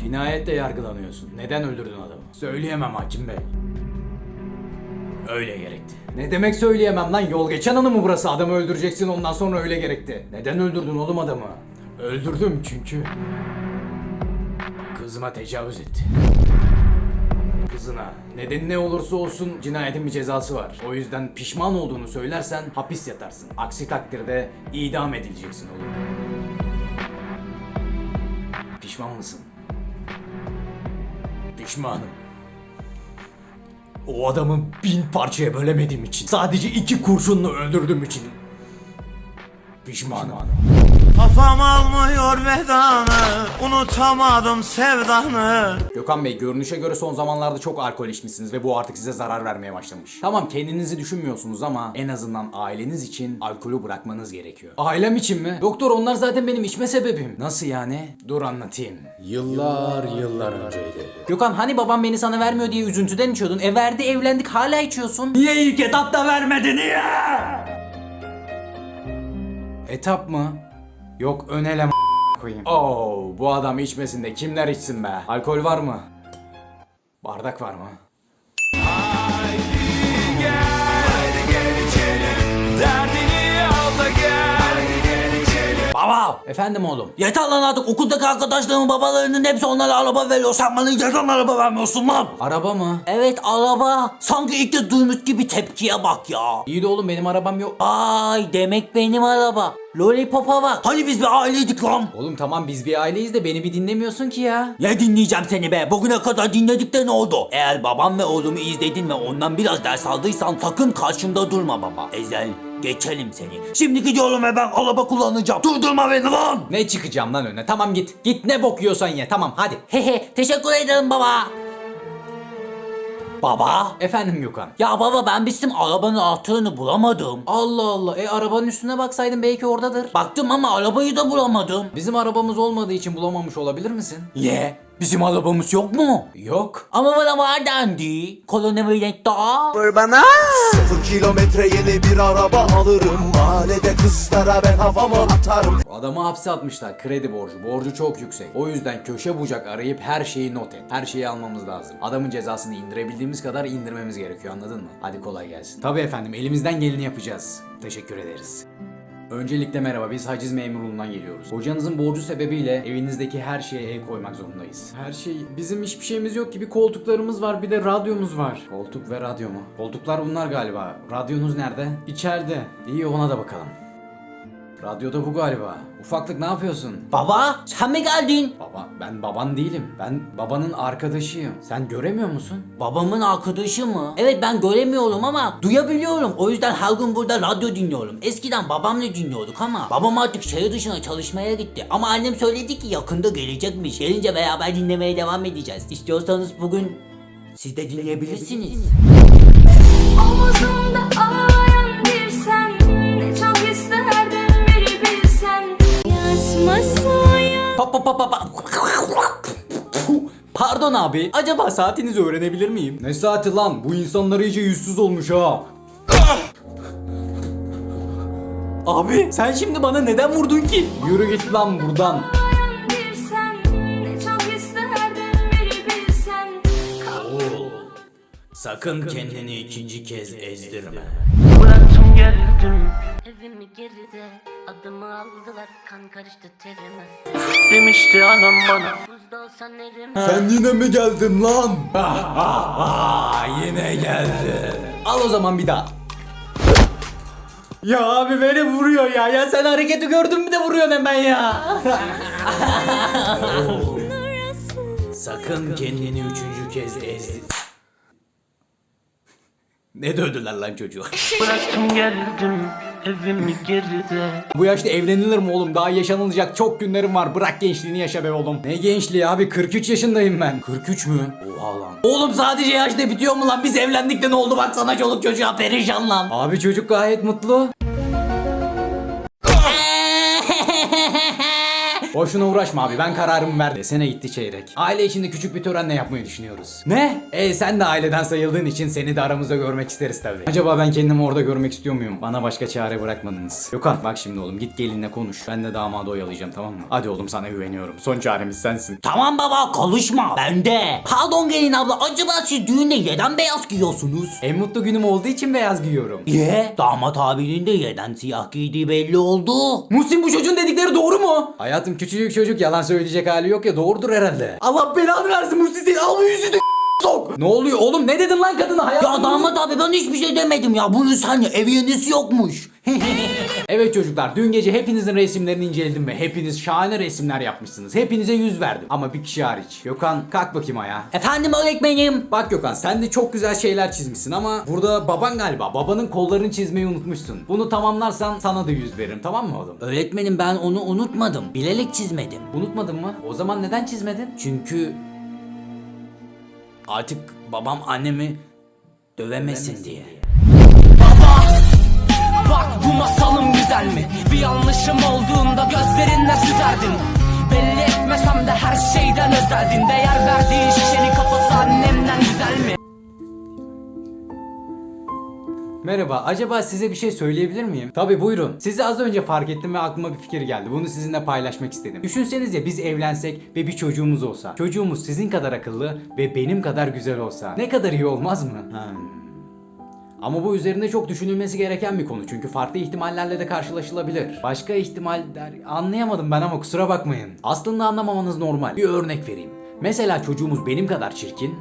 Cinayetle yargılanıyorsun. Neden öldürdün adamı? Söyleyemem hakim bey. Öyle gerekti. Ne demek söyleyemem lan? Yol geçen anı mı burası? Adamı öldüreceksin ondan sonra öyle gerekti. Neden öldürdün oğlum adamı? Öldürdüm çünkü. Kızıma tecavüz etti. Kızına. Nedeni ne olursa olsun cinayetin bir cezası var. O yüzden pişman olduğunu söylersen hapis yatarsın. Aksi takdirde idam edileceksin oğlum. Pişman mısın? Pişmanım. O adamı bin parçaya bölemediğim için. Sadece iki kurşunla öldürdüğüm için. Pişmanım. Kafam almıyor vedanı Unutamadım sevdanı Gökhan Bey görünüşe göre son zamanlarda çok alkol içmişsiniz ve bu artık size zarar vermeye başlamış. Tamam kendinizi düşünmüyorsunuz ama en azından aileniz için alkolü bırakmanız gerekiyor. Ailem için mi? Doktor onlar zaten benim içme sebebim. Nasıl yani? Dur anlatayım. Yıllar yıllar önceydi. Gökhan hani babam beni sana vermiyor diye üzüntüden içiyordun. E verdi evlendik hala içiyorsun. Niye ilk etapta vermedi niye? Etap mı? Yok önelem koyayım. Oo, bu adam içmesin de kimler içsin be? Alkol var mı? Bardak var mı? Efendim oğlum. Yeter lan artık okuldaki arkadaşlarımın babalarının hepsi onlara araba veriyor. Sen bana neden araba vermiyorsun lan? Araba mı? Evet araba. Sanki ilk kez duymuş gibi tepkiye bak ya. İyi de oğlum benim arabam yok. Ay demek benim araba. Lollipop'a bak. Hani biz bir aileydik lan. Oğlum tamam biz bir aileyiz de beni bir dinlemiyorsun ki ya. Ne dinleyeceğim seni be? Bugüne kadar dinledik de ne oldu? Eğer babam ve oğlumu izledin ve ondan biraz ders aldıysan sakın karşımda durma baba. Ezel geçelim seni. Şimdi gidiyorum ve ben araba kullanacağım. Durdurma beni lan. Ne çıkacağım lan önüne? Tamam git. Git ne bok yiyorsan ye. Tamam hadi. Hehe teşekkür ederim baba. Baba? Efendim Gökhan. Ya baba ben bizim arabanın anahtarını bulamadım. Allah Allah. E arabanın üstüne baksaydın belki oradadır. Baktım ama arabayı da bulamadım. Bizim arabamız olmadığı için bulamamış olabilir misin? Ye bizim arabamız yok mu? Yok. Ama bana var dendi. Kolonavirent daha. Sıfır kilometre yeni bir araba alırım Mahallede kızlara ben havamı atarım Adamı hapse atmışlar. Kredi borcu. Borcu çok yüksek. O yüzden köşe bucak arayıp her şeyi not et. Her şeyi almamız lazım. Adamın cezasını indirebildiğimiz kadar indirmemiz gerekiyor anladın mı? Hadi kolay gelsin. Tabii efendim elimizden geleni yapacağız. Teşekkür ederiz. Öncelikle merhaba biz haciz memurluğundan geliyoruz. Hocanızın borcu sebebiyle evinizdeki her şeye el koymak zorundayız. Her şey bizim hiçbir şeyimiz yok ki bir koltuklarımız var bir de radyomuz var. Koltuk ve radyo mu? Koltuklar bunlar galiba. Radyonuz nerede? İçeride. İyi ona da bakalım. Radyoda bu galiba. Ufaklık ne yapıyorsun? Baba sen mi geldin? Baba ben baban değilim. Ben babanın arkadaşıyım. Sen göremiyor musun? Babamın arkadaşı mı? Evet ben göremiyorum ama duyabiliyorum. O yüzden her gün burada radyo dinliyorum. Eskiden babamla dinliyorduk ama babam artık şehir dışına çalışmaya gitti. Ama annem söyledi ki yakında gelecekmiş. Gelince beraber dinlemeye devam edeceğiz. İstiyorsanız bugün siz de dinleyebilirsiniz. Omuzumda Pa pa pa pa pa. Pardon abi. Acaba saatinizi öğrenebilir miyim? Ne saati lan? Bu insanlar iyice yüzsüz olmuş ha. Abi sen şimdi bana neden vurdun ki? Yürü git lan buradan. Sakın kendini ikinci kez ezdirme. Geldim Evimi geride adımı aldılar kan karıştı terime Demişti anam bana Buzda olsan erim Sen yine mi geldin lan? Aa, yine geldi. Al o zaman bir daha. Ya abi beni vuruyor ya. Ya sen hareketi gördün mü de vuruyorsun hemen ya. Sakın kendini üçüncü kez ezdir. Ne dövdüler lan çocuğu? Bıraktım geldim evimi geride Bu yaşta evlenilir mi oğlum? Daha yaşanılacak çok günlerim var. Bırak gençliğini yaşa be oğlum. Ne gençliği abi? 43 yaşındayım ben. 43 mü? Oha lan. Oğlum sadece yaşta bitiyor mu lan? Biz evlendik de ne oldu baksana çoluk çocuğa perişan lan. Abi çocuk gayet mutlu. Boşuna uğraşma abi ben kararımı verdim. Desene gitti çeyrek. Aile içinde küçük bir törenle yapmayı düşünüyoruz. Ne? E sen de aileden sayıldığın için seni de aramızda görmek isteriz tabii. Acaba ben kendimi orada görmek istiyor muyum? Bana başka çare bırakmadınız. Gökhan bak şimdi oğlum git gelinle konuş. Ben de damadı oyalayacağım tamam mı? Hadi oğlum sana güveniyorum. Son çaremiz sensin. Tamam baba konuşma. Ben de. Pardon gelin abla acaba siz düğünde neden beyaz giyiyorsunuz? En mutlu günüm olduğu için beyaz giyiyorum. Ye damat abinin de neden siyah giydiği belli oldu. Muhsin bu çocuğun dedikleri doğru mu? Hayatım küçücük çocuk yalan söyleyecek hali yok ya doğrudur herhalde. Allah belanı versin Muhsin seni al yüzünü sok. Ne oluyor oğlum ne dedin lan kadına hayatım? Ya damat abi ben hiçbir şey demedim ya. Bunun seninle ev yenisi yokmuş. Evet çocuklar dün gece hepinizin resimlerini inceledim ve hepiniz şahane resimler yapmışsınız. Hepinize yüz verdim ama bir kişi hariç. Gökhan kalk bakayım ayağa. Efendim öğretmenim. Bak Gökhan sen de çok güzel şeyler çizmişsin ama burada baban galiba babanın kollarını çizmeyi unutmuşsun. Bunu tamamlarsan sana da yüz veririm tamam mı oğlum? Öğretmenim ben onu unutmadım. Bilerek çizmedim. Unutmadın mı? O zaman neden çizmedin? Çünkü artık babam annemi dövemesin diye. Bak bu masalım güzel mi? Bir yanlışım olduğunda gözlerinle süzerdin Belli etmesem de her şeyden özeldin Değer verdiğin şişenin kafası annemden güzel mi? Merhaba, acaba size bir şey söyleyebilir miyim? Tabi buyurun. Sizi az önce fark ettim ve aklıma bir fikir geldi. Bunu sizinle paylaşmak istedim. Düşünsenize biz evlensek ve bir çocuğumuz olsa. Çocuğumuz sizin kadar akıllı ve benim kadar güzel olsa. Ne kadar iyi olmaz mı? Hmm. Ama bu üzerinde çok düşünülmesi gereken bir konu çünkü farklı ihtimallerle de karşılaşılabilir. Başka ihtimaller anlayamadım ben ama kusura bakmayın. Aslında anlamamanız normal. Bir örnek vereyim. Mesela çocuğumuz benim kadar çirkin,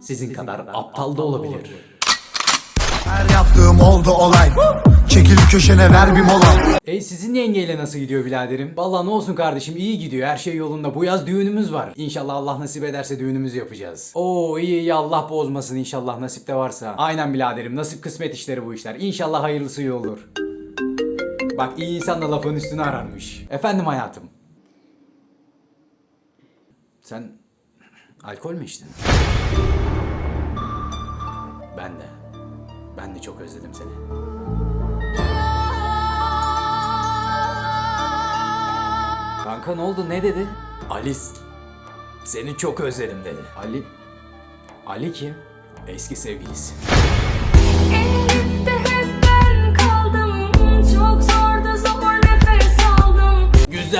sizin, kadar, aptal da olabilir. Her yaptığım oldu olay Çekil köşene ver bir mola Ey sizin yengeyle nasıl gidiyor biraderim? Vallahi ne olsun kardeşim iyi gidiyor her şey yolunda. Bu yaz düğünümüz var. İnşallah Allah nasip ederse düğünümüzü yapacağız. Oo iyi iyi Allah bozmasın inşallah nasipte varsa. Aynen biraderim nasip kısmet işleri bu işler. İnşallah hayırlısı iyi olur. Bak iyi insan da lafın üstüne ararmış. Efendim hayatım. Sen alkol mü içtin? Ben de. Ben de çok özledim seni. Kanka ne oldu ne dedi? Alice seni çok özledim dedi. Ali Ali kim? Eski sevgilisi.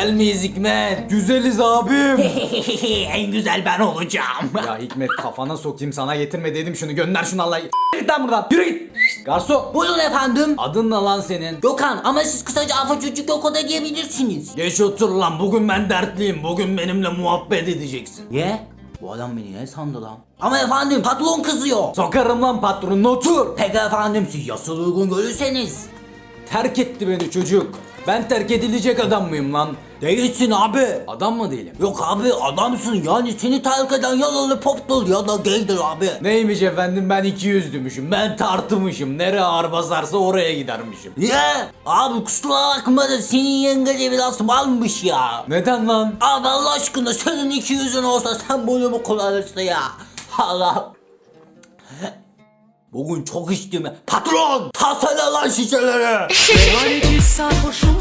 Güzel miyiz Hikmet? Güzeliz abim. en güzel ben olacağım. ya Hikmet kafana sokayım sana getirme dedim şunu gönder şunu Allah. Git lan buradan yürü git. Garson. Buyurun efendim. Adın ne lan senin? Gökhan ama siz kısaca Afa Çocuk Gökhan da diyebilirsiniz. Geç otur lan bugün ben dertliyim. Bugün benimle muhabbet edeceksin. Ye? Bu adam beni ne sandı lan? Ama efendim patron kızıyor. Sokarım lan patronunu otur. Peki efendim siz yasal uygun görürseniz. Terk etti beni çocuk. Ben terk edilecek adam mıyım lan? Değilsin abi. Adam mı değilim? Yok abi adamsın yani seni terk eden ya lollipop'tur ya da gaydir abi. Neymiş efendim ben iki yüzlümüşüm. Ben tartmışım. Nereye ağır basarsa oraya gidermişim. Niye? Abi kusura bakma da senin yenge de biraz malmış ya. Neden lan? Abi Allah aşkına senin iki yüzün olsa sen bunu mu kullanırsın ya? Allah. Bugün çok içtim. Patron! Tasala lan şişeleri! Ki sarhoşum